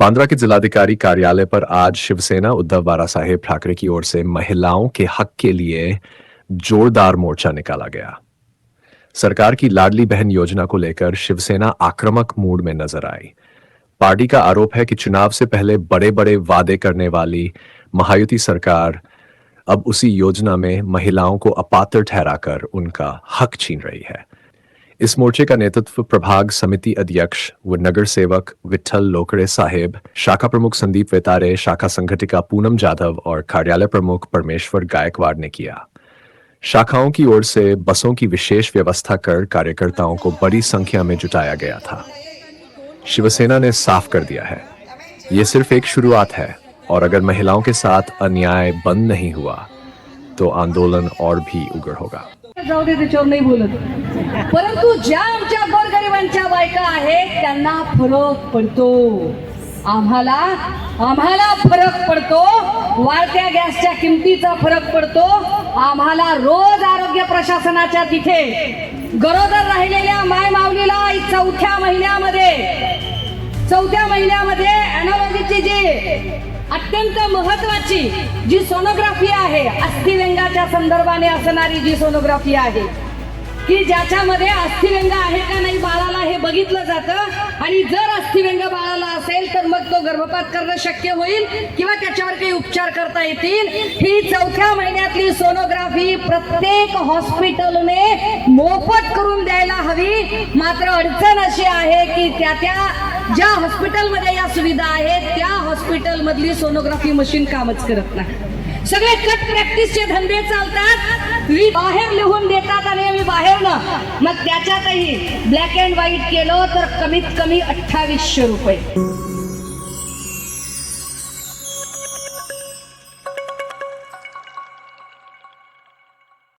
बांद्रा के जिलाधिकारी कार्यालय पर आज शिवसेना उद्धव बारा साहेब ठाकरे की ओर से महिलाओं के हक के लिए जोरदार मोर्चा निकाला गया। सरकार की लाडली बहन योजना को लेकर शिवसेना आक्रामक मूड में नज़र आई। पार्टी का आरोप है कि चुनाव से पहले बड़े बड़े वादे करने वाली महायुति सरकार अब उसी योजना में महिलाओं को अपात्र ठहराकर उनका हक छीन रही है। इस मोर्चे का नेतृत्व प्रभाग समिति अध्यक्ष व नगर सेवक विठल लोकड़े साहेब, शाखा प्रमुख संदीप वेतारे, शाखा संगठिका पूनम जाधव और कार्यालय प्रमुख परमेश्वर गायकवाड़ ने किया। शाखाओं की ओर से बसों की विशेष व्यवस्था कर कार्यकर्ताओं को बड़ी संख्या में जुटाया गया था। शिवसेना ने साफ़ कर दिया है। ये सिर्फ़ एक शुरुआत है और अगर महिलाओं के साथ अन्याय बंद नहीं हुआ तो आंदोलन और भी उग्र होगा। जाऊ दे त्याच्यावर नाही बोलत. परंतु ज्या आमच्या गोरगरिबांच्या बायका आहेत त्यांना फरक पडतो. आम्हाला आम्हाला फरक पडतो. वाढत्या गॅसच्या किमतीचा फरक पडतो. आम्हाला रोज आरोग्य प्रशासनाच्या तिथे गरोदर राहिलेल्या माय माऊलीला चौथ्या महिन्यामध्ये चौथ्या महिन्यामध्ये अॅनॉलॉजीची जी अत्यंत महत्वाची जी सोनोग्राफी आहे अस्थिव्यंगाच्या संदर्भाने असणारी जी सोनोग्राफी आहे की ज्याच्यामध्ये अस्थिव्यंग आहे का नाही बाळाला हे बघितलं जातं आणि जर अस्थिव्यंग बाळाला असेल तर मग तो गर्भपात करणं शक्य होईल किंवा त्याच्यावर काही उपचार करता येतील. ही चौथ्या महिन्यातली सोनोग्राफी प्रत्येक हॉस्पिटलने मोफत करून द्यायला हवी. मात्र अडचण अशी आहे की त्या त्या ज्या हॉस्पिटलमध्ये या सुविधा हॉस्पिटल मधली सोनोग्राफी मशीन कामच करत नाही. सगळे कट प्रॅक्टिसचे धंदे चालतात. मी बाहेर लिहून देतात आणि आम्ही बाहेर ना मग त्याच्यातही ब्लॅक अँड व्हाईट केलं तर कमीत कमी अठ्ठावीसशे रुपये.